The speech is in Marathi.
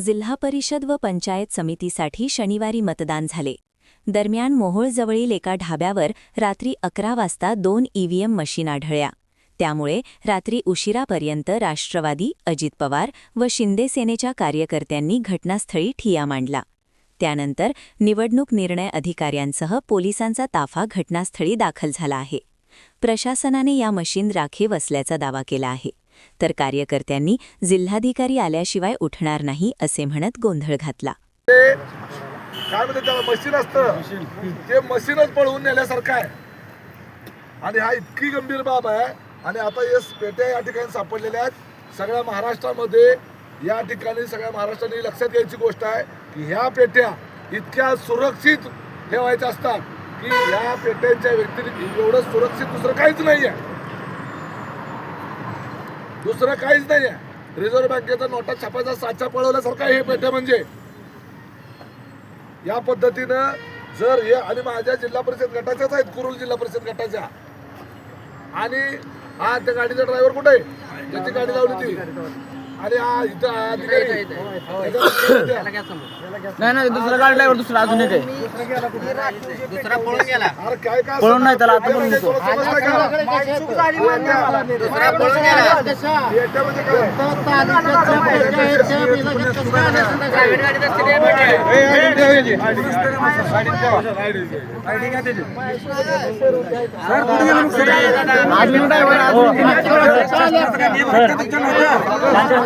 जिल्हा परिषद व पंचायत समितीसाठी शनिवारी मतदान झाले. दरम्यान मोहोळजवळील एका ढाब्यावर रात्री अकरा वाजता दोन ईव्हीएम मशीन आढळल्या. त्यामुळे रात्री उशिरापर्यंत राष्ट्रवादी अजित पवार व शिंदे सेनेच्या कार्यकर्त्यांनी घटनास्थळी ठिया मांडला. त्यानंतर निवडणूक निर्णय अधिकाऱ्यांसह पोलिसांचा ताफा घटनास्थळी दाखल झाला आहे. प्रशासनाने या मशीन राखीव असल्याचा दावा केला आहे. तर कार्यकर्त्यांनी जिल्हाधिकारी आल्याशिवाय उठणार नाही असे म्हणत गोंधळ घातला. काय म्हणते त्याला मशीन असतं. ते मशीनच पळवून नेल्यासारखं आहे. आणि हा इतकी गंभीर बाब आहे. आणि आता हे पेट्या या ठिकाणी सापडलेल्या आहेत. सगळ्या महाराष्ट्रामध्ये या ठिकाणी सगळ्या महाराष्ट्राने लक्षात घ्यायची गोष्ट आहे की ह्या पेट्या इतक्या सुरक्षित ठेवायच्या असतात की ह्या पेट्यांच्या व्यतिरिक्त एवढं सुरक्षित दुसरं काहीच नाही आहे दुसरं काहीच नाही आहे रिझर्व्ह बँकेचा नोटा छापायचा साचा पळवल्यासारखं हे पेठे म्हणजे. या पद्धतीनं जर हे आणि माझ्या जिल्हा परिषद गटाच्याच आहेत कुरुल जिल्हा परिषद गटाच्या. आणि हा त्या गाडीचा ड्रायव्हर कुठे आहे? त्याची गाडी लावली ती. आणि हा इथं हा अधिकारी. नाही नाही दुसरा गाडी ड्रायव्हर दुसरा अजून एक आहे दुसरा पळून गेला अरे काय काय पळून नाही त्याला आता म्हणजे समजलं का? दुसरा पळून गेला म्हणजे? प्रायव्हेट गाडीत असते ते भेटले. अजून ड्रायव्हर अजून